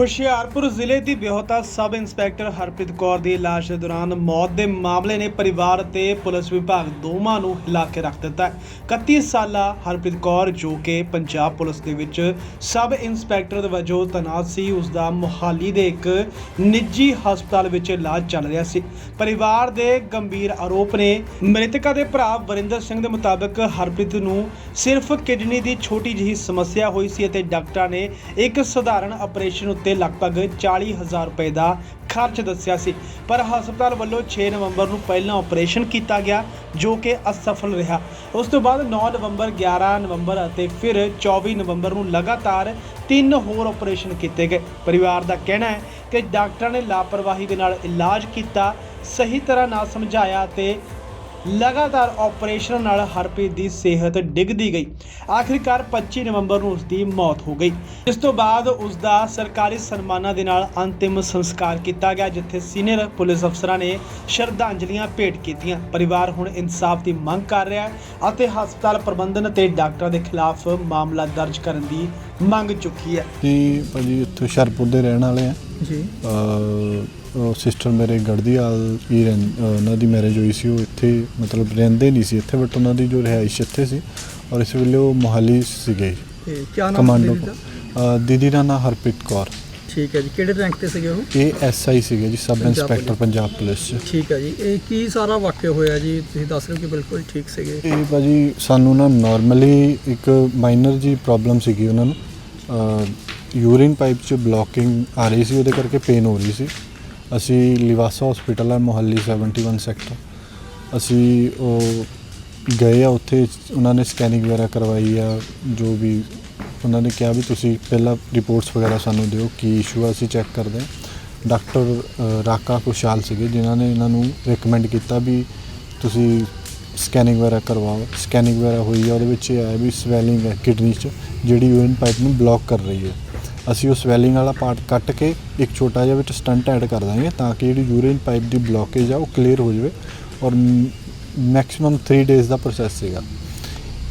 ਹੁਸ਼ਿਆਰਪੁਰ ਜ਼ਿਲ੍ਹੇ ਦੀ ਬਿਹੋਤਾ ਸਬ ਇੰਸਪੈਕਟਰ ਹਰਪ੍ਰੀਤ ਕੌਰ ਦੀ ਲਾਸ਼ ਦੇ ਦੌਰਾਨ ਮੌਤ ਦੇ ਮਾਮਲੇ ਨੇ ਪਰਿਵਾਰ ਅਤੇ ਪੁਲਿਸ ਵਿਭਾਗ ਦੋਵਾਂ ਨੂੰ ਹਿਲਾ ਕੇ ਰੱਖ ਦਿੱਤਾ ਹੈ। 31 ਸਾਲਾ ਹਰਪ੍ਰੀਤ ਕੌਰ, ਜੋ ਕਿ ਪੰਜਾਬ ਪੁਲਿਸ ਦੇ ਵਿੱਚ ਸਬ ਇੰਸਪੈਕਟਰ ਵਜੋਂ ਤੈਨਾਤ ਸੀ, ਉਸ ਦਾ ਮੁਹਾਲੀ ਦੇ ਇੱਕ ਨਿੱਜੀ ਹਸਪਤਾਲ ਵਿੱਚ ਇਲਾਜ ਚੱਲ ਰਿਹਾ ਸੀ। ਪਰਿਵਾਰ ਦੇ ਗੰਭੀਰ ਆਰੋਪ ਨੇ ਮ੍ਰਿਤਕਾ ਦੇ ਭਰਾ ਵਰਿੰਦਰ ਸਿੰਘ ਦੇ ਮੁਤਾਬਕ ਹਰਪ੍ਰੀਤ ਨੂੰ ਸਿਰਫ ਕਿਡਨੀ ਦੀ ਛੋਟੀ ਜਿਹੀ ਸਮੱਸਿਆ ਹੋਈ ਸੀ ਅਤੇ ਡਾਕਟਰਾਂ ਨੇ ਇੱਕ ਸਧਾਰਨ ਆਪਰੇਸ਼ਨ ਉੱਤੇ ਲਗਭਗ 40000 ਰੁਪਏ ਦਾ ਖਰਚ ਦੱਸਿਆ ਸੀ। ਪਰ ਹਸਪਤਾਲ ਵੱਲੋਂ 6 ਨਵੰਬਰ ਨੂੰ ਪਹਿਲਾਂ ਆਪਰੇਸ਼ਨ ਕੀਤਾ ਗਿਆ, ਜੋ ਕਿ ਅਸਫਲ ਰਿਹਾ। ਉਸ ਤੋਂ ਬਾਅਦ 9 ਨਵੰਬਰ 11 ਨਵੰਬਰ ਅਤੇ ਫਿਰ 24 ਨਵੰਬਰ ਨੂੰ ਲਗਾਤਾਰ ਤਿੰਨ ਹੋਰ ਆਪਰੇਸ਼ਨ ਕੀਤੇ ਗਏ। ਪਰਿਵਾਰ ਦਾ ਕਹਿਣਾ ਹੈ ਕਿ ਡਾਕਟਰਾਂ ਨੇ ਲਾਪਰਵਾਹੀ ਦੇ ਨਾਲ ਇਲਾਜ ਕੀਤਾ, ਸਹੀ ਤਰ੍ਹਾਂ ਨਾ ਸਮਝਾਇਆ ਤੇ ਲਗਾਤਾਰ ਆਪਰੇਸ਼ਨ ਨਾਲ ਹਰਪ੍ਰੀਤ ਦੀ ਸਿਹਤ ਡਿੱਗਦੀ ਗਈ। ਆਖਿਰਕਾਰ 25 ਨਵੰਬਰ ਨੂੰ ਉਸ ਦੀ ਮੌਤ ਹੋ ਗਈ। ਇਸ ਤੋਂ ਬਾਅਦ ਉਸ ਦਾ ਸਰਕਾਰੀ ਸਨਮਾਨਾਂ ਦੇ ਨਾਲ ਅੰਤਿਮ ਸੰਸਕਾਰ ਕੀਤਾ ਗਿਆ ਜਿੱਥੇ ਸੀਨੀਅਰ ਪੁਲਿਸ ਅਫਸਰਾਂ ਨੇ ਸ਼ਰਧਾਂਜਲੀਆਂ ਭੇਟ ਕੀਤੀਆਂ। ਪਰਿਵਾਰ ਹੁਣ ਇਨਸਾਫ ਦੀ ਮੰਗ ਕਰ ਰਿਹਾ ਹੈ ਅਤੇ ਹਸਪਤਾਲ ਪ੍ਰਬੰਧਨ ਅਤੇ ਡਾਕਟਰਾਂ ਦੇ ਖਿਲਾਫ ਮਾਮਲਾ ਦਰਜ ਕਰਨ ਦੀ ਮੰਗ ਚੁੱਕੀ ਹੈ। ਜੀ ਭਾਜੀ ਇੱਥੇ ਹੁਸ਼ਿਆਰਪੁਰ ਦੇ ਰਹਿਣ ਵਾਲੇ ਆ ਜੀ। ਸਿਸਟਰ ਮੇਰੇ ਗੜਦੀਆਲ ਹੀ ਰਹਿੰ ਉਹਨਾਂ ਦੀ ਮੈਰਿਜ ਹੋਈ ਸੀ ਉਹ ਇੱਥੇ ਮਤਲਬ ਰਹਿੰਦੇ ਨਹੀਂ ਸੀ ਇੱਥੇ ਬਟ ਉਹਨਾਂ ਦੀ ਜੋ ਰਿਹਾਇਸ਼ ਇੱਥੇ ਸੀ ਔਰ ਇਸ ਵੇਲੇ ਉਹ ਮੋਹਾਲੀ ਸੀਗੇ। ਤੇ ਕੀ ਨਾਮ ਕਮਾਂਡੋ ਸੀ ਅਹ ਦੀਦੀ ਦਾ ਨਾਂ ਹਰਪ੍ਰੀਤ ਕੌਰ। ਠੀਕ ਹੈ ਜੀ ਕਿਹੜੇ ਰੈਂਕ ਤੇ ਸੀਗੇ ਉਹ? ਇਹ ਐਸਆਈ ਸੀਗੇ ਜੀ sub Punjab inspector police. Punjab police ਚ। ਠੀਕ ਹੈ ਜੀ ਇਹ ਕੀ ਸਾਰਾ ਵਾਕਿਆ ਹੋਇਆ ਜੀ? ਤੁਸੀਂ ਦੱਸ ਰਹੇ ਹੋ ਕਿ ਬਿਲਕੁਲ ਠੀਕ ਸੀਗੇ। ਇਹ ਭਾਜੀ ਸਾਨੂੰ ਨਾ ਨਾਰਮਲੀ ਇੱਕ ਮਾਈਨਰ ਜੀ ਪ੍ਰੋਬਲਮ ਸੀਗੀ ਉਹਨਾਂ ਨੂੰ। ਯੂਰਿਨ ਪਾਈਪ 'ਚ ਬਲੋਕਿੰਗ ਆ ਰਹੀ ਸੀ ਉਹਦੇ ਕਰਕੇ ਪੇਨ ਹੋ ਰਹੀ ਸੀ। ਅਸੀਂ ਲਿਵਾਸਾ ਹਸਪੀਟਲ ਹੈ, ਮੁਹੱਲੀ 71 ਸੈਕਟਰ ਅਸੀਂ ਉਹ ਗਏ ਆ ਉੱਥੇ, ਉਹਨਾਂ ਨੇ ਸਕੈਨਿੰਗ ਵਗੈਰਾ ਕਰਵਾਈ ਆ, ਜੋ ਵੀ ਉਹਨਾਂ ਨੇ ਕਿਹਾ ਵੀ ਤੁਸੀਂ ਪਹਿਲਾਂ ਰਿਪੋਰਟਸ ਵਗੈਰਾ ਸਾਨੂੰ ਦਿਓ, ਕੀ ਇਸ਼ੂ ਆ, ਅਸੀਂ ਚੈੱਕ ਕਰਦੇ ਹਾਂ। ਡਾਕਟਰ ਰਾਕਾ ਕੁਸ਼ਾਲ ਸੀਗੇ, ਜਿਨ੍ਹਾਂ ਨੇ ਇਹਨਾਂ ਨੂੰ ਰეკਮੈਂਡ ਕੀਤਾ ਵੀ ਤੁਸੀਂ ਸਕੈਨਿੰਗ ਵਗੈਰਾ ਕਰਵਾਓ। ਸਕੈਨਿੰਗ ਵਗੈਰਾ ਹੋਈ ਆ, ਉਹਦੇ ਵਿੱਚ ਇਹ ਆਇਆ ਵੀ ਸਵੈਲਿੰਗ ਹੈ ਕਿਡਨੀ 'ਚ, ਜਿਹੜੀ ਯੂਰਿਨ ਪਾਈਪ ਨੂੰ ਬਲੌਕ ਕਰ ਰਹੀ ਹੈ। ਅਸੀਂ ਉਹ ਸਵੈਲਿੰਗ ਵਾਲਾ ਪਾਰਟ ਕੱਟ ਕੇ ਇੱਕ ਛੋਟਾ ਜਿਹਾ ਵਿੱਚ ਸਟੰਟ ਐਡ ਕਰ ਦਾਂਗੇ ਤਾਂ ਕਿ ਜਿਹੜੀ ਯੂਰਿਨ ਪਾਈਪ ਦੀ ਬਲੌਕੇਜ ਆ ਉਹ ਕਲੀਅਰ ਹੋ ਜਾਵੇ ਔਰ ਮੈਕਸਿਮਮ 3 ਡੇਜ਼ ਦਾ ਪ੍ਰੋਸੈਸ ਸੀਗਾ।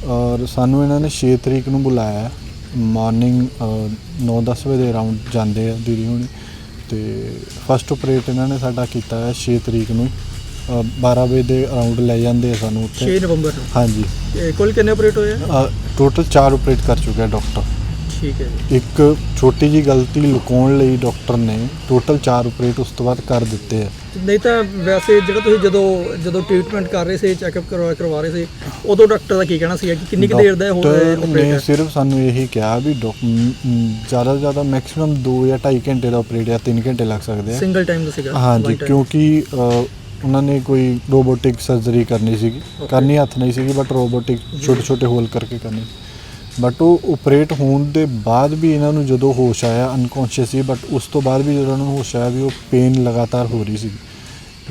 ਔਰ ਸਾਨੂੰ ਇਹਨਾਂ ਨੇ 6 ਤਰੀਕ ਨੂੰ ਬੁਲਾਇਆ। ਮਾਰਨਿੰਗ 9-10 ਵਜੇ ਦੇ ਅਰਾਊਂਡ ਜਾਂਦੇ ਆ ਦੀਦੀ ਹੁਣੀ। ਤੇ ਫਸਟ ਆਪਰੇਟ ਇਹਨਾਂ ਨੇ ਸਾਡਾ ਕੀਤਾ ਹੈ 6 ਤਰੀਕ ਨੂੰ। ਅ, 12 ਵਜੇ ਦੇ ਅਰਾਊਂਡ ਲੈ ਜਾਂਦੇ ਆ ਸਾਨੂੰ 6 ਉੱਥੇ ਨਵੰਬਰ ਨੂੰ? ਹਾਂਜੀ। ਕੁੱਲ ਕਿੰਨੇ ਆਪਰੇਟ ਹੋਏ ਆ? ਟੋਟਲ 4 ਆਪਰੇਟ ਕਰ ਚੁੱਕਿਆ ਡਾਕਟਰ ਠੀਕ ਹੈ ਜੀ। ਇੱਕ ਛੋਟੀ ਜੀ ਗਲਤੀ ਲੁਕਾਉਣ ਲਈ ਡਾਕਟਰ ਨੇ ਟੋਟਲ 4 ਆਪਰੇਟ ਉਸ ਤੋਂ ਬਾਅਦ ਕਰ ਦਿੱਤੇ ਆ। ਨਹੀਂ ਤਾਂ ਵੈਸੇ ਜਿਹੜਾ ਤੁਸੀਂ ਜਦੋਂ ਜਦੋਂ ਟ੍ਰੀਟਮੈਂਟ ਕਰ ਰਹੇ ਸੀ ਚੈੱਕਅਪ ਕਰਵਾ ਕਰਵਾ ਰਹੇ ਸੀ ਉਦੋਂ ਡਾਕਟਰ ਦਾ ਕੀ ਕਹਿਣਾ ਸੀ? ਕਿ ਕਿੰਨੀ ਕੁ ਦੇਰ ਦਾ ਡਾਕਟਰ ਨੇ ਆਪਰੇਟ ਸਿਰਫ ਸਾਨੂੰ ਇਹੀ ਕਿਹਾ ਵੀ ਜ਼ਿਆਦਾ ਤੋਂ ਜ਼ਿਆਦਾ ਮੈਕਸਿਮਮ 2 ਜਾਂ 2.5 ਘੰਟੇ ਦਾ ਆਪਰੇਟ ਜਾਂ 3 ਘੰਟੇ ਲੱਗ ਸਕਦੇ ਆ। ਸਿੰਗਲ ਟਾਈਮ ਦਾ ਸੀਗਾ ਹਾਂਜੀ। ਕਿਉਂਕਿ ਉਹਨਾਂ ਨੇ ਕੋਈ ਰੋਬੋਟਿਕ ਸਰਜਰੀ ਕਰਨੀ ਸੀਗੀ। ਕਰਨੀ ਹੱਥ ਨਹੀਂ ਸੀਗੀ ਬਟ ਰੋਬੋਟਿਕ ਛੋਟੇ ਛੋਟੇ ਹੋਲ ਕਰਕੇ ਕਰਨੀ। ਬਟ ਉਹ ਆਪਰੇਟ ਹੋਣ ਦੇ ਬਾਅਦ ਵੀ ਇਹਨਾਂ ਨੂੰ ਜਦੋਂ ਹੋਸ਼ ਆਇਆ ਅਨਕੌਂਸ਼ੀਅਸ ਸੀ ਬਟ ਉਸ ਤੋਂ ਬਾਅਦ ਵੀ ਜਦੋਂ ਉਹਨਾਂ ਨੂੰ ਹੋਸ਼ ਆਇਆ ਵੀ ਉਹ ਪੇਨ ਲਗਾਤਾਰ ਹੋ ਰਹੀ ਸੀ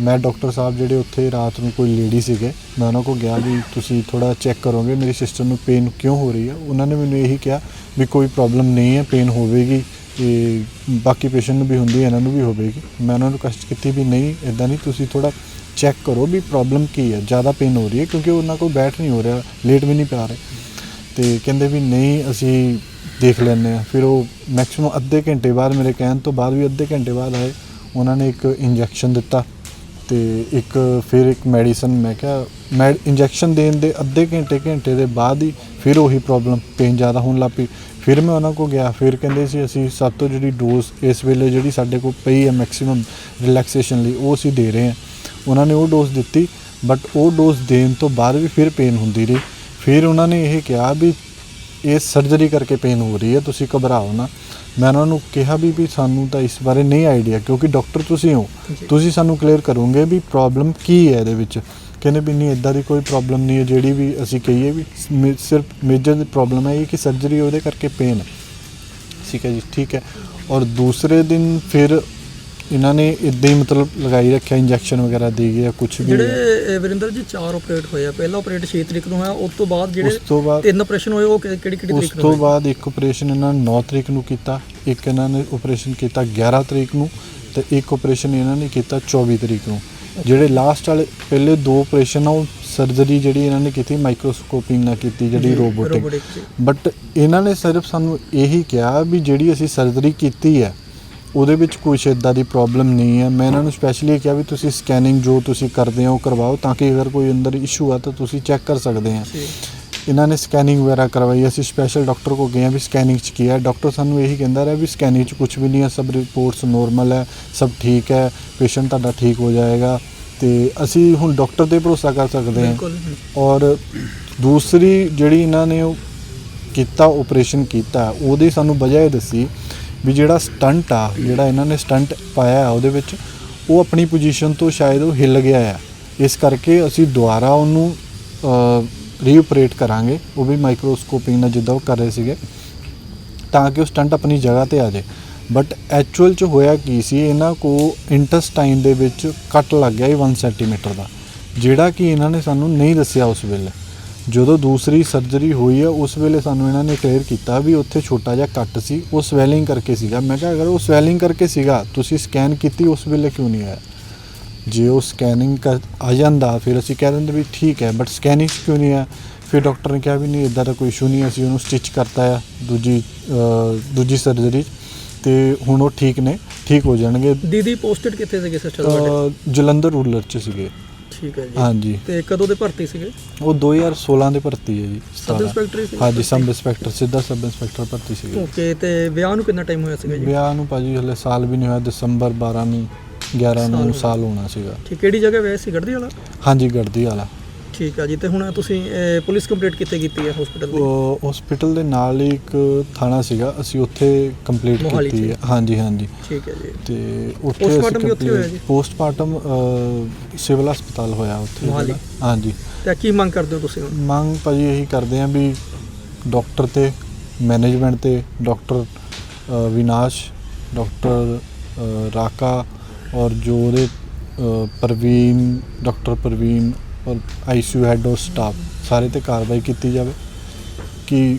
ਮੈਂ ਡਾਕਟਰ ਸਾਹਿਬ ਜਿਹੜੇ ਉੱਥੇ ਰਾਤ ਨੂੰ ਕੋਈ ਲੇਡੀ ਸੀਗੇ, ਮੈਂ ਉਹਨਾਂ ਕੋਲ ਗਿਆ ਵੀ ਤੁਸੀਂ ਥੋੜਾ ਚੈੱਕ ਕਰੋਗੇ ਮੇਰੀ ਸਿਸਟਰ ਨੂੰ ਪੇਨ ਕਿਉਂ ਹੋ ਰਹੀ ਹੈ ਉਹਨਾਂ ਨੇ ਮੈਨੂੰ ਇਹੀ ਕਿਹਾ ਵੀ ਕੋਈ ਪ੍ਰੋਬਲਮ ਨਹੀਂ ਹੈ ਪੇਨ ਹੋਵੇਗੀ, ਤੇ ਬਾਕੀ ਪੇਸ਼ੈਂਟ ਨੂੰ ਵੀ ਹੁੰਦੀ ਹੈ, ਇਹਨਾਂ ਨੂੰ ਵੀ ਹੋਵੇਗੀ। ਮੈਂ ਉਹਨਾਂ ਨੂੰ ਕਸ਼ਟ ਕੀਤੀ ਵੀ ਨਹੀਂ ਇਦਾਂ ਨਹੀਂ ਤੁਸੀਂ ਥੋੜਾ ਚੈੱਕ ਕਰੋ ਵੀ ਪ੍ਰੋਬਲਮ ਕੀ ਹੈ, ਜ਼ਿਆਦਾ ਪੇਨ ਹੋ ਰਹੀ ਹੈ, ਕਿਉਂਕਿ ਉਹਨਾਂ ਕੋਲ ਬੈਠ ਨਹੀਂ ਹੋ ਰਿਹਾ ਲੇਟ ਵੀ ਨਹੀਂ ਪਾ ਰਹੇ। ਤੇ ਕਹਿੰਦੇ ਵੀ ਨਹੀਂ, ਅਸੀਂ ਦੇਖ ਲੈਂਦੇ ਆ ਫਿਰ ਉਹ ਮੈਕਸਿਮਮ ਅੱਧੇ ਘੰਟੇ ਬਾਅਦ ਮੇਰੇ ਕਹਿਣ ਤੋਂ ਬਾਅਦ ਵੀ ਅੱਧੇ ਘੰਟੇ ਬਾਅਦ ਆਏ। ਉਹਨਾਂ ਨੇ ਇੱਕ ਇੰਜੈਕਸ਼ਨ ਦਿੱਤਾ ਤੇ ਇੱਕ ਫਿਰ ਇੱਕ ਮੈਡੀਸਨ ਮੈਂ ਕਿਹਾ, ਮੈਂ ਇੰਜੈਕਸ਼ਨ ਦੇਣ ਦੇ ਅੱਧੇ ਘੰਟੇ ਘੰਟੇ ਦੇ ਬਾਅਦ ਹੀ ਫਿਰ ਉਹੀ ਪ੍ਰੋਬਲਮ ਪੇਨ ਜ਼ਿਆਦਾ ਹੋਣ ਲੱਗ ਪਈ। ਫਿਰ ਮੈਂ ਉਹਨਾਂ ਕੋਲ ਗਿਆ, ਫਿਰ ਕਹਿੰਦੇ ਸੀ ਅਸੀਂ ਸਭ ਤੋਂ ਜਿਹੜੀ ਡੋਜ਼ ਇਸ ਵੇਲੇ ਜਿਹੜੀ ਸਾਡੇ ਕੋਲ ਪਈ ਹੈ ਮੈਕਸਿਮਮ ਰਿਲੈਕਸੇਸ਼ਨ ਲਈ, ਉਹ ਅਸੀਂ ਦੇ ਰਹੇ ਹਾਂ। ਉਹਨਾਂ ਨੇ ਉਹ ਡੋਜ਼ ਦਿੱਤੀ ਬਟ ਉਹ ਡੋਜ਼ ਦੇਣ ਤੋਂ ਬਾਅਦ ਵੀ ਫਿਰ ਪੇਨ ਹੁੰਦੀ ਰਹੀ। ਫਿਰ ਉਹਨਾਂ ਨੇ ਇਹ ਕਿਹਾ ਵੀ ਇਹ ਸਰਜਰੀ ਕਰਕੇ ਪੇਨ ਹੋ ਰਹੀ ਹੈ ਤੁਸੀਂ ਘਬਰਾਓ ਨਾ। ਮੈਂ ਉਹਨਾਂ ਨੂੰ ਕਿਹਾ ਵੀ ਵੀ ਸਾਨੂੰ ਤਾਂ ਇਸ ਬਾਰੇ ਨਹੀਂ ਆਈਡੀਆ ਕਿਉਂਕਿ ਡਾਕਟਰ ਤੁਸੀਂ ਹੋ। ਤੁਸੀਂ ਸਾਨੂੰ ਕਲੀਅਰ ਕਰੋਗੇ ਵੀ ਪ੍ਰੋਬਲਮ ਕੀ ਹੈ ਇਹਦੇ ਵਿੱਚ। ਕਹਿੰਦੇ ਵੀ ਨਹੀਂ ਇਦਾਂ ਦੀ ਕੋਈ ਪ੍ਰੋਬਲਮ ਨਹੀਂ ਹੈ ਜਿਹੜੀ ਵੀ ਅਸੀਂ ਕਹੀਏ ਵੀ ਸਿਰਫ ਮੇਜਰ ਪ੍ਰੋਬਲਮ ਹੈ ਇਹ ਕਿ ਸਰਜਰੀ ਉਹਦੇ ਕਰਕੇ ਪੇਨ ਠੀਕ ਹੈ ਜੀ ਠੀਕ ਹੈ। ਔਰ ਦੂਸਰੇ ਦਿਨ ਫਿਰ ਇਹਨਾਂ ਨੇ ਇਦਾਂ ਹੀ ਮਤਲਬ ਲਗਾਈ ਰੱਖਿਆ ਇੰਜੈਕਸ਼ਨ ਵਗੈਰਾ ਦੇ ਗਿਆ ਕੁਝ ਵੀ ਜਿਹੜੇ ਵਰਿੰਦਰ ਜੀ ਚਾਰ ਆਪਰੇਟ ਹੋਏ ਆ ਪਹਿਲਾ ਆਪਰੇਟ 6 ਤਰੀਕ ਨੂੰ ਹੋਇਆ ਉਸ ਤੋਂ ਬਾਅਦ ਉਸ ਜਿਹੜੇ ਤੋਂ ਬਾਅਦ ਤਿੰਨ ਆਪਰੇਸ਼ਨ ਹੋਏ ਉਹ ਕਿਹੜੀ ਕਿਹੜੀ ਉਸ ਤਰੀਕ ਨੂੰ ਤੋਂ ਹੋਏ? ਬਾਅਦ ਇੱਕ ਆਪਰੇਸ਼ਨ ਇਹਨਾਂ ਨੇ 9 ਤਰੀਕ ਨੂੰ ਕੀਤਾ ਇੱਕ ਇਹਨਾਂ ਨੇ ਆਪਰੇਸ਼ਨ ਕੀਤਾ 11 ਤਰੀਕ ਨੂੰ ਤੇ ਇੱਕ ਆਪਰੇਸ਼ਨ ਇਹਨਾਂ ਨੇ ਕੀਤਾ 24 ਤਰੀਕ ਨੂੰ ਜਿਹੜੇ ਲਾਸਟ ਵਾਲੇ ਪਹਿਲੇ ਦੋ ਆਪਰੇਸ਼ਨ ਆ ਉਹ ਸਰਜਰੀ ਜਿਹੜੀ ਇਹਨਾਂ ਨੇ ਕੀਤੀ ਮਾਈਕਰੋਸਕੋਪਿੰਗ ਨਾਲ ਕੀਤੀ ਜਿਹੜੀ ਰੋਬੋਟਿਕ robotic 'ਚ। ਬਟ ਇਹਨਾਂ ਨੇ ਸਿਰਫ ਸਾਨੂੰ ਇਹੀ ਕਿਹਾ ਵੀ ਜਿਹੜੀ ਅਸੀਂ ਸਰਜਰੀ ਕੀਤੀ ਹੈ ਉਹਦੇ ਵਿੱਚ ਕੁਛ ਇਦਾਂ ਦੀ ਪ੍ਰੋਬਲਮ ਨਹੀਂ ਹੈ। ਮੈਂ ਇਹਨਾਂ ਨੂੰ ਸਪੈਸ਼ਲੀ ਕਿਹਾ ਵੀ ਤੁਸੀਂ ਸਕੈਨਿੰਗ ਜੋ ਤੁਸੀਂ ਕਰਦੇ ਹੋ ਉਹ ਕਰਵਾਓ ਤਾਂ ਕਿ ਅਗਰ ਕੋਈ ਅੰਦਰ ਇਸ਼ੂ ਆ ਤਾਂ ਤੁਸੀਂ ਚੈੱਕ ਕਰ ਸਕਦੇ ਆ। ਇਹਨਾਂ ਨੇ ਸਕੈਨਿੰਗ ਵਗੈਰਾ ਕਰਵਾਈ। ਅਸੀਂ ਸਪੈਸ਼ਲ ਡਾਕਟਰ ਕੋ ਗਏ ਆ ਵੀ ਸਕੈਨਿੰਗ ਚ ਕੀ ਹੈ। ਡਾਕਟਰ ਸਾਨੂੰ ਇਹੀ ਕਹਿੰਦਾ ਰਿਹਾ ਵੀ ਸਕੈਨਿੰਗ ਚ ਕੁਝ ਵੀ ਨਹੀਂ ਹੈ। ਸਭ ਰਿਪੋਰਟਸ ਨੋਰਮਲ ਹੈ ਸਭ ਠੀਕ ਹੈ। ਪੇਸ਼ੈਂਟ ਤੁਹਾਡਾ ਠੀਕ ਹੋ ਜਾਏਗਾ। ਤੇ ਅਸੀਂ ਹੁਣ ਡਾਕਟਰ ਤੇ ਭਰੋਸਾ ਕਰ ਸਕਦੇ ਹਾਂ ਔਰ ਦੂਸਰੀ ਜਿਹੜੀ ਇਹਨਾਂ ਨੇ ਉਹ ਕੀਤਾ ਆਪਰੇਸ਼ਨ ਕੀਤਾ ਉਹਦੀ ਸਾਨੂੰ ਵਜ੍ਹਾ ਇਹ ਦੱਸੀ ਵੀ ਜਿਹੜਾ ਸਟੰਟ ਆ, ਜਿਹੜਾ ਇਹਨਾਂ ਨੇ ਸਟੰਟ ਪਾਇਆ ਆ ਉਹਦੇ ਵਿੱਚ, ਉਹ ਆਪਣੀ ਪੋਜੀਸ਼ਨ ਤੋਂ ਸ਼ਾਇਦ ਉਹ ਹਿੱਲ ਗਿਆ ਆ। ਇਸ ਕਰਕੇ ਅਸੀਂ ਦੁਬਾਰਾ ਉਹਨੂੰ ਰੀਓਪਰੇਟ ਕਰਾਂਗੇ। ਉਹ ਵੀ ਮਾਈਕਰੋਸਕੋਪਿੰਗ ਨਾਲ ਜਿੱਦਾਂ ਉਹ ਕਰ ਰਹੇ ਸੀਗੇ, ਤਾਂ ਕਿ ਉਹ ਸਟੰਟ ਆਪਣੀ ਜਗ੍ਹਾ ਤੇ ਆ ਜਾਏ। ਬਟ ਐਕਚੁਅਲ ਚ ਹੋਇਆ ਕੀ ਸੀ, ਇਹਨਾਂ ਕੋ ਇੰਟੈਸਟਾਈਨ ਦੇ ਵਿੱਚ ਕੱਟ ਲੱਗ ਗਿਆ ਸੀ 1 ਸੈਂਟੀਮੀਟਰ ਦਾ। ਜਿਹੜਾ ਕਿ ਇਹਨਾਂ ਨੇ ਸਾਨੂੰ ਨਹੀਂ ਦੱਸਿਆ ਉਸ ਵੇਲੇ। ਜਦੋਂ ਦੂਸਰੀ ਸਰਜਰੀ ਹੋਈ ਹੈ ਉਸ ਵੇਲੇ ਸਾਨੂੰ ਇਹਨਾਂ ਨੇ ਕਲੀਅਰ ਕੀਤਾ ਵੀ ਉੱਥੇ ਛੋਟਾ ਜਿਹਾ ਕੱਟ ਸੀ ਉਹ ਸਵੈਲਿੰਗ ਕਰਕੇ ਸੀਗਾ। ਮੈਂ ਕਿਹਾ ਅਗਰ ਉਹ ਸਵੈਲਿੰਗ ਕਰਕੇ ਸੀਗਾ ਤੁਸੀਂ ਸਕੈਨ ਕੀਤੀ ਉਸ ਵੇਲੇ ਕਿਉਂ ਨਹੀਂ ਆਇਆ? ਜੇ ਉਹ ਸਕੈਨਿੰਗ ਕਰ ਆ ਜਾਂਦਾ ਫਿਰ ਅਸੀਂ ਕਹਿ ਦਿੰਦੇ ਵੀ ਠੀਕ ਹੈ ਬਟ ਸਕੈਨਿੰਗ ਕਿਉਂ ਨਹੀਂ ਆ ਫਿਰ ਡਾਕਟਰ ਨੇ ਕਿਹਾ ਵੀ ਨਹੀਂ ਇਦਾਂ ਦਾ ਕੋਈ ਇਸ਼ੂ ਨਹੀਂ ਅਸੀਂ ਉਹਨੂੰ ਸਟਿਚ ਕਰਤਾ ਆ ਦੂਜੀ ਦੂਜੀ ਸਰਜਰੀ ਤੇ ਹੁਣ ਉਹ ਠੀਕ ਨੇ ਠੀਕ ਹੋ ਜਾਣਗੇ। ਦੀਦੀ ਪੋਸਟਡ ਕਿੱਥੇ ਸੀਗੇ ਸਿਸਟਰ ਤੁਹਾਡੇ? ਜਲੰਧਰ ਰੂਰਲ ਚ ਸੀਗੇ। ਠੀਕ ਹੈ ਜੀ। ਹਾਂਜੀ। ਤੇ ਕਦੋਂ ਦੇ ਭਰਤੀ ਸੀਗੇ? ਉਹ 2016 ਦੇ ਭਰਤੀ ਹੈ ਜੀ ਸਬ 17 ਇੰਸਪੈਕਟਰ ਸੀ ਹਾਂਜੀ ਸਬ ਇੰਸਪੈਕਟਰ ਸਿੱਧਾ ਸਬ ਇੰਸਪੈਕਟਰ ਭਰਤੀ ਸੀਗੇ। ਓਕੇ ਤੇ ਵਿਆਹ ਨੂੰ ਕਿੰਨਾ ਟਾਈਮ ਹੋਇਆ ਸੀਗਾ ਜੀ? ਵਿਆਹ ਨੂੰ ਭਾਜੀ ਹਲੇ ਸਾਲ ਵੀ ਨਹੀਂ ਹੋਇਆ ਦਸੰਬਰ 12 ਨੂੰ 11 ਸਾਲ ਨੂੰ ਹੋਇਆ। ਸਾਲ ਹੋਣਾ ਸੀਗਾ। ਠੀਕ ਕਿਹੜੀ ਜਗ੍ਹਾ ਵਿਆਹ ਸੀ? ਗੜਦੀ ਵਾਲਾ? ਹਾਂਜੀ ਗੜਦੀ ਵਾਲਾ। ਠੀਕ ਆ ਜੀ ਤੇ ਹੁਣ ਤੁਸੀਂ ਅਹ, ਪੁਲਿਸ ਕੰਪਲੀਟ ਕਿੱਥੇ ਕੀਤੀ ਹੈ ਹਸਪੀਟਲ ਦੀ ਉਹ ਹਸਪੀਟਲ ਦੇ ਨਾਲ ਹੀ ਇੱਕ ਥਾਣਾ ਸੀਗਾ ਅਸੀਂ ਉੱਥੇ ਕੰਪਲੀਟ ਮੋਹਾਲੀ ਕੀਤੀ? ਹੈ ਹਾਂਜੀ ਹਾਂਜੀ ਠੀਕ ਹੈ ਜੀ ਤੇ ਉੱਥੇ Postmortem ਵੀ ਉੱਥੇ ਹੋਇਆ ਜੀ? ਪੋਸਟਮਾਰਟਮ ਸਿਵਲ ਹਸਪਤਾਲ ਹੋਇਆ ਉੱਥੇ ਮੋਹਾਲੀ? ਜਿਹੜਾ। ਹਾਂਜੀ ਤੇ ਕੀ ਮੰਗ ਕਰਦੇ ਹੋ ਤੁਸੀਂ ਹੁਣ ਮੰਗ ਭਾਜੀ ਇਹੀ ਕਰਦੇ ਆਂ ਵੀ ਡਾਕਟਰ ਤੇ ਮੈਨੇਜਮੈਂਟ ਤੇ ਡਾਕਟਰ ਅ, ਵਿਨਾਸ਼ ਡਾਕਟਰ ਅ, ਰਾਕਾ ਔਰ ਜੋ ਉਹਦੇ ਅ, ਪ੍ਰਵੀਨ ਡਾਕਟਰ ਪ੍ਰਵੀਨ ਔਰ ਆਈਸੀਯੂ ਹੈਡ ਔਰ ਸਟਾਫ ਸਾਰੇ ਤੇ ਕਾਰਵਾਈ ਕੀਤੀ ਜਾਵੇ ਕਿ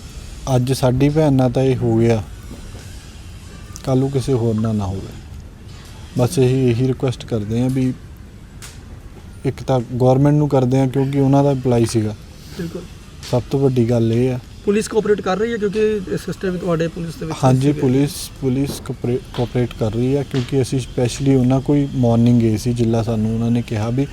ਅੱਜ ਸਾਡੀ ਭੈਣ ਨਾਲ ਤਾਂ ਇਹ ਹੋ ਗਿਆ। ਕੱਲ੍ਹ ਨੂੰ ਕਿਸੇ ਹੋਰ ਨਾਲ ਨਾ ਹੋਵੇ। ਬਸ ਇਹੀ ਇਹੀ ਰਿਕੁਐਸਟ ਕਰਦੇ ਆਂ ਵੀ ਇੱਕ ਤਾਂ ਗਵਰਨਮੈਂਟ ਨੂੰ ਕਰਦੇ ਆਂ ਕਿਉਂਕਿ ਉਹਨਾਂ ਦਾ ਅਪਲਾਈ ਸੀਗਾ। ਬਿਲਕੁਲ। ਸਭ ਤੋਂ ਵੱਡੀ ਗੱਲ ਇਹ ਆ। ਪੁਲਿਸ ਕੋਆਪਰੇਟ ਕਰ ਰਹੀ ਹੈ ਕਿਉਂਕਿ ਸਿਸਟਰ ਵੀ ਤੁਹਾਡੇ ਪੁਲਿਸ ਦੇ ਵਿੱਚ ਹਾਂਜੀ। ਪੁਲਿਸ ਪੁਲਿਸ ਕੋਆਪਰੇਟ ਕਰ ਰਹੀ ਹੈ ਕਿਉਂਕਿ ਅਸੀਂ ਸਪੈਸ਼ਲੀ ਉਹਨਾਂ ਕੋਈ ਮਾਰਨਿੰਗ ਗਏ ਸੀ ਜਿੱਲਾ ਸਾਨੂੰ ਉਹਨਾਂ ਨੇ ਕਿਹਾ ਵੀ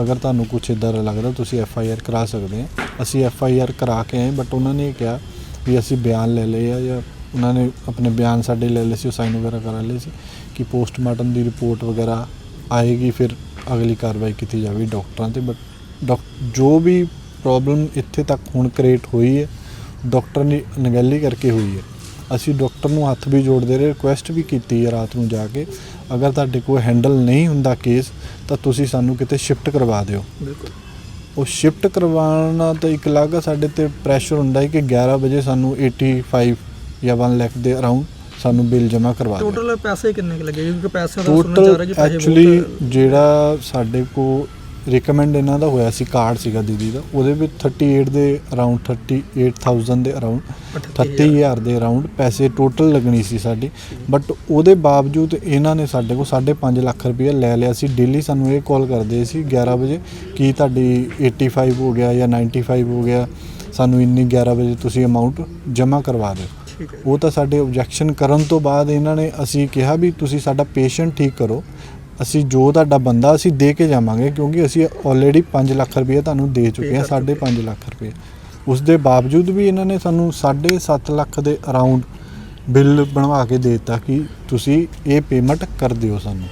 ਅਗਰ ਤੁਹਾਨੂੰ ਕੁਝ ਇਦਾਂ ਦਾ ਲੱਗਦਾ, ਤੁਸੀਂ ਐਫ ਆਈ ਆਰ ਕਰਾ ਸਕਦੇ ਆ। ਅਸੀਂ ਐਫ ਆਈ ਆਰ ਕਰਾ ਕੇ ਆਏ ਬਟ ਉਹਨਾਂ ਨੇ ਇਹ ਕਿਹਾ ਵੀ ਅਸੀਂ ਬਿਆਨ ਲੈ ਲਏ ਆ ਜਾਂ ਉਹਨਾਂ ਨੇ ਆਪਣੇ ਬਿਆਨ ਸਾਡੇ ਲੈ ਲਏ ਸੀ, ਉਹ ਸਾਈਨ ਵਗੈਰਾ ਕਰਾ ਲਏ ਸੀ ਕਿ ਪੋਸਟਮਾਰਟਮ ਦੀ ਰਿਪੋਰਟ ਵਗੈਰਾ ਆਏਗੀ, ਫਿਰ ਅਗਲੀ ਕਾਰਵਾਈ ਕੀਤੀ ਜਾਵੇ ਡਾਕਟਰਾਂ ਤੇ। ਬਟ ਡਾਕ- ਜੋ ਵੀ ਪ੍ਰੋਬਲਮ ਇੱਥੇ ਤੱਕ ਹੁਣ ਕ੍ਰੀਏਟ ਹੋਈ ਹੈ, ਡਾਕਟਰ ਨੇ ਅਣਗਹਿਲੀ ਕਰਕੇ ਹੋਈ ਹੈ। ਅਸੀਂ ਡਾਕਟਰ ਨੂੰ ਹੱਥ ਵੀ ਜੋੜਦੇ ਰਹੇ ਰਿਕੁਐਸਟ ਵੀ ਕੀਤੀ ਹੈ ਰਾਤ ਨੂੰ ਜਾ ਕੇ। ਅਗਰ ਤੁਹਾਡੇ ਕੋਲ ਹੈਂਡਲ ਨਹੀਂ ਹੁੰਦਾ ਕੇਸ ਤਾਂ ਤੁਸੀਂ ਸਾਨੂੰ ਕਿਤੇ ਸ਼ਿਫਟ ਕਰਵਾ ਦਿਓ। ਬਿਲਕੁਲ। ਉਹ ਸ਼ਿਫਟ ਕਰਵਾਉਣਾ ਤਾਂ ਇੱਕ ਅਲੱਗ ਆ ਸਾਡੇ ਤੇ ਪ੍ਰੈਸ਼ਰ ਹੁੰਦਾ ਹੈ ਕਿ 11 ਵਜੇ ਸਾਨੂੰ 85 ਜਾਂ 1 ਲੱਖ ਦੇ ਅਰਾਊਂਡ ਸਾਨੂੰ ਬਿੱਲ ਜਮ੍ਹਾਂ ਕਰਵਾ ਦਿਓ। ਟੋਟਲ ਪੈਸੇ ਕਿੰਨੇ ਕੁ ਲੱਗੇ? ਕਿਉਂਕਿ ਪੈਸੇ ਦਾ ਸੁਣਨ ਆ ਰਿਹਾ ਪੈਸੇ ਐਕਚੁਅਲੀ ਜਿਹੜਾ ਸਾਡੇ ਕੋ ਰეკਮੈਂਡ ਇਹਨਾਂ ਦਾ ਹੋਇਆ ਸੀ ਕਾਰਡ ਸੀਗਾ ਦੀਦੀ ਦਾ। ਉਹਦੇ ਵਿੱਚ 38 ਦੇ ਅਰਾਊਂਡ 38000 ਦੇ ਅਰਾਊਂਡ 38000 ਦੇ ਅਰਾਊਂਡ ਪੈਸੇ ਟੋਟਲ ਲੱਗਣੀ ਸੀ ਸਾਡੀ। ਬਟ ਉਹਦੇ ਬਾਵਜੂਦ ਇਹਨਾਂ ਨੇ ਸਾਡੇ ਕੋਲ 5.5 ਲੱਖ ਰੁਪਏ ਲੈ ਲਿਆ ਸੀ। ਡੇਲੀ ਸਾਨੂੰ ਇਹ ਕਾਲ ਕਰਦੇ ਸੀ 11 ਵਜੇ ਕਿ ਤੁਹਾਡੀ 85 ਹੋ ਗਿਆ ਜਾਂ 95 ਹੋ ਗਿਆ? ਸਾਨੂੰ ਇੰਨੀ 11 ਵਜੇ ਤੁਸੀਂ ਅਮਾਉਂਟ ਜਮ੍ਹਾਂ ਕਰਵਾ ਦਿਓ। ਉਹ ਤਾਂ ਸਾਡੇ ਆਬਜੈਕਸ਼ਨ ਕਰਨ ਤੋਂ ਬਾਅਦ ਇਹਨਾਂ ਨੇ ਅਸੀਂ ਕਿਹਾ ਵੀ ਤੁਸੀਂ ਸਾਡਾ ਪੇਸ਼ੈਂਟ ਠੀਕ ਕਰੋ। ਅਸੀਂ ਜੋ ਤੁਹਾਡਾ ਬੰਦਾ ਅਸੀਂ ਦੇ ਕੇ ਜਾਵਾਂਗੇ ਕਿਉਂਕਿ ਅਸੀਂ ਆਲਰੇਡੀ 5 ਲੱਖ ਰੁਪਏ ਤੁਹਾਨੂੰ ਦੇ ਚੁੱਕੇ ਹਾਂ ਕਰ ਚੁੱਕੇ। 5.5 ਲੱਖ ਰੁਪਏ ਉਸ ਦੇ ਬਾਵਜੂਦ ਵੀ ਇਹਨਾਂ ਨੇ ਸਾਨੂੰ 7.5 ਲੱਖ ਦੇ ਅਰਾਊਂਡ ਬਿੱਲ ਬਣਵਾ ਕੇ ਦੇ ਦਿੱਤਾ ਕਿ ਤੁਸੀਂ ਇਹ ਪੇਮੈਂਟ ਕਰ ਦਿਓ ਸਾਨੂੰ